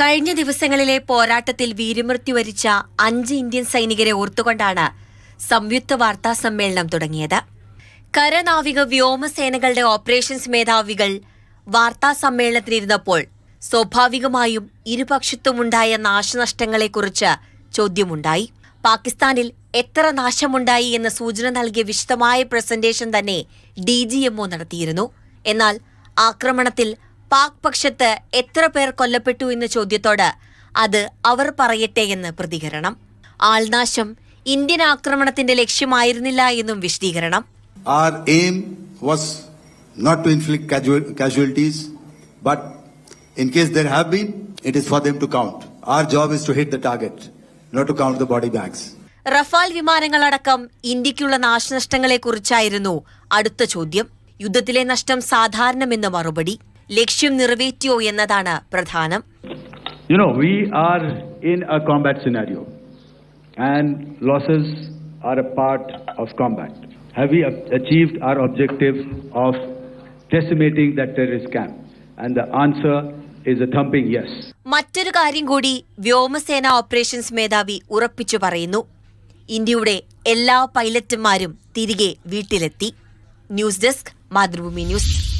കഴിഞ്ഞ ദിവസങ്ങളിലെ പോരാട്ടത്തിൽ വീരമൃത്യു വരിച്ച അഞ്ച് ഇന്ത്യൻ സൈനികരെ ഓർത്തുകൊണ്ടാണ് സംയുക്ത വാർത്താ സമ്മേളനം തുടങ്ങിയത്. കരനാവിക വ്യോമസേനകളുടെ ഓപ്പറേഷൻസ് മേധാവികൾ വാർത്താ സമ്മേളനത്തിനിരുന്നപ്പോൾ സ്വാഭാവികമായും ഇരുപക്ഷത്തുമുണ്ടായ നാശനഷ്ടങ്ങളെക്കുറിച്ച് ചോദ്യമുണ്ടായി. പാകിസ്ഥാനിൽ എത്ര നാശമുണ്ടായി എന്ന സൂചന നൽകിയ വിശദമായ പ്രസന്റേഷൻ തന്നെ ഡി ജി നടത്തിയിരുന്നു. എന്നാൽ ആക്രമണത്തിൽ പാക് പക്ഷത്ത് എത്ര പേർ കൊല്ലപ്പെട്ടു എന്ന ചോദ്യത്തോട് അത് അവർ പറയട്ടെ എന്ന് പ്രതികരണം ആൾനാശം ഇന്ത്യൻ ആക്രമണത്തിന്റെ ലക്ഷ്യമായിരുന്നില്ല എന്നും വിശദീകരണം Our aim was not to inflict casualties, but in case there have been, it is for them to count. Our job is to hit the target, not to count the body bags. Rafale വിമാനങ്ങളടക്കം ഇന്ത്യക്കുള്ള നാശനഷ്ടങ്ങളെക്കുറിച്ചായിരുന്നു അടുത്ത ചോദ്യം യുദ്ധത്തിലെ നഷ്ടം സാധാരണമെന്ന് മറുപടി ലക്ഷ്യം നിറവേറ്റിയോ എന്നതാണ് പ്രധാനം You know, we are in a combat scenario, and losses are a part of combat. Have we achieved our objective of decimating that terrorist camp? And the answer is a thumping yes. മറ്റൊരു കാര്യം കൂടി വ്യോമസേന operations മേധാവി ഉറപ്പിച്ചു പറയുന്നു ഇന്ത്യയുടെ എല്ലാ പൈലറ്റുമാരും തിരികെ വീട്ടിലെത്തി ന്യൂസ് ഡെസ്ക് മാതൃഭൂമി ന്യൂസ്